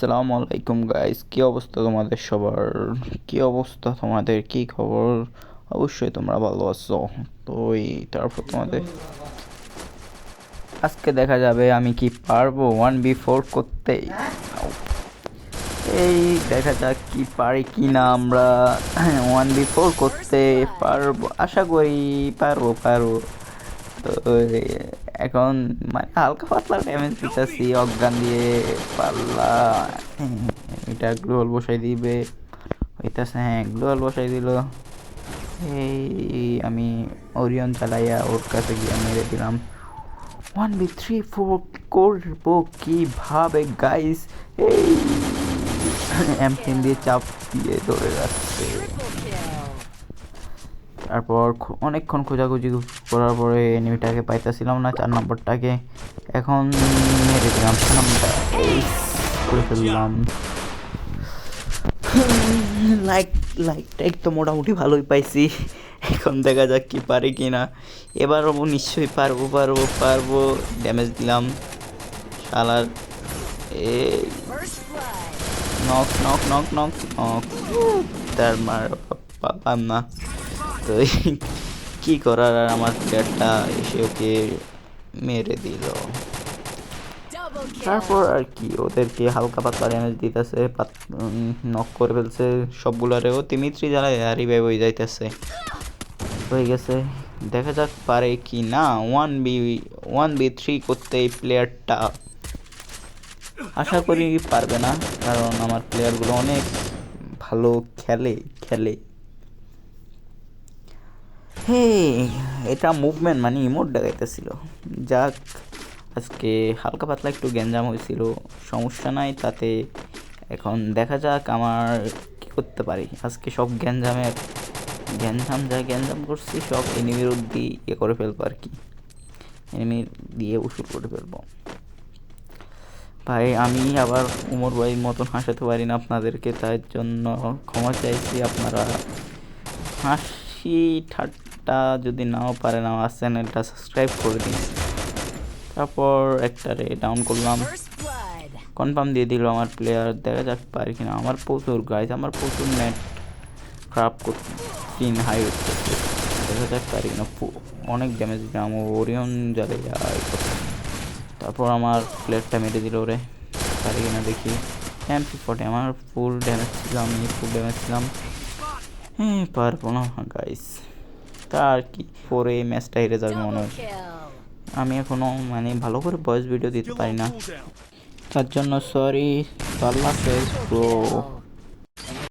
আসসালামু আলাইকুম গাইস কি অবস্থা তোমাদের সবার? কি অবস্থা তোমাদের? কি খবর? অবশ্যই তোমরা ভালো আছো। তো এই, তারপর তোমাদের আজকে দেখা যাবে আমি কি পারব ওয়ান বি ফোর করতে এই দেখা যাক কি পারি কি না আমরা। ওয়ান বি ফোর করতে পারব, আশা করি পারব পারব। তো এখন মানে হালকা পাতলা ড্যামেজ দিতেছি, অজ্ঞান দিয়ে পাল্লা এটা গ্লোয়াল বসাই দিবে। হইতাছে হ্যাঁ গ্লোয়াল বসাই দিল। এই আমি ওরিয়ন চালাইয়া ওর কাছে গিয়ে মেরে দিলাম। ওয়ান বি থ্রি ফোর করব কীভাবে গাইস এই এমপিন দিয়ে চাপ দিয়ে ধরে যাচ্ছে। তারপর অনেকক্ষণ খোঁজাখুঁজি করার পরে এনিমিটাকে পাইতেছিলাম না, চার নম্বরটাকে। এখন মেরে দিলাম ছয় নম্বরটা। করে ফেললাম। লাইক লাইক টাইক তো মোটামুটি ভালোই পাইছি। এখন দেখা যাক কি পারি কি না এবার এবারও নিশ্চয়ই পারব পারব পারব। ড্যামেজ দিলাম। শালার এই knock knock knock knock knock তার মার পারলাম না তো কি করার আর আমার প্লেয়ারটা এসে ওকে মেরে দিল। তারপর আর কি ওদেরকে হালকা পাতলা ড্যামেজ দিতেছে নক করে ফেলছে সবগুলারেও। তিমিত্রি জ্বালায় আর রিভাইভ হয়ে যাইতেছে। হয়ে গেছে। দেখা যাক পারে কি না one v one v three করতে এই প্লেয়ারটা আশা করি পারবে না কারণ আমার প্লেয়ারগুলো অনেক ভালো খেলে খেলে। হে এটা মুভমেন্ট মানে ইমোট দেখাইতেছিল। যাক, আজকে হালকা পাতলা একটু গ্যাঞ্জাম হয়েছিল সমস্যা নাই তাতে। এখন দেখা যাক আমার কি করতে পারি। আজকে সব গ্যাঞ্জামের, গ্যাঞ্জাম যা গ্যাঞ্জাম করছি, সব এনিমির অব্দি ইয়ে করে ফেলব আর কি। এনিমি দিয়ে উসুল করে ফেলব। ভাই, আমি আবার উমর ভাইয়ের মতন হাসাতে পারি না আপনাদেরকে, তার জন্য ক্ষমা চাইছি। আপনারা হাসি ঠাট্টা যদি নাও পারেন আমার চ্যানেলটা সাবস্ক্রাইব করে দিন। তারপর একটা রে ডাউন করলাম। কনফার্ম দিয়ে দিল আমার প্লেয়ার দেখা যাক পারি কিনা। আমার প্রচুর গাইজ আমার প্রচুর নেট খারাপ তিন হাই হচ্ছে। দেখা যাক পারি কিনা। অনেক ড্যামেজ দিলাম ওরিয়ন যাবে তারপর আমার প্লেয়ারটা মেরে দিল ওরে পারি কিনা দেখি। এমপি ফটে আমার ফুল ড্যামেজ ছিল আমি ফুল ড্যামেজ ছিলাম। হ্যাঁ পারব না গাইস তা আর কি। পরে ম্যাচটা হেরে যাবে মনে হয়। আমি এখনও মানে ভালো করে ভয়েস ভিডিও দিতে পারি না। তার জন্য সরি আল্লাহ হাফেজ ব্রো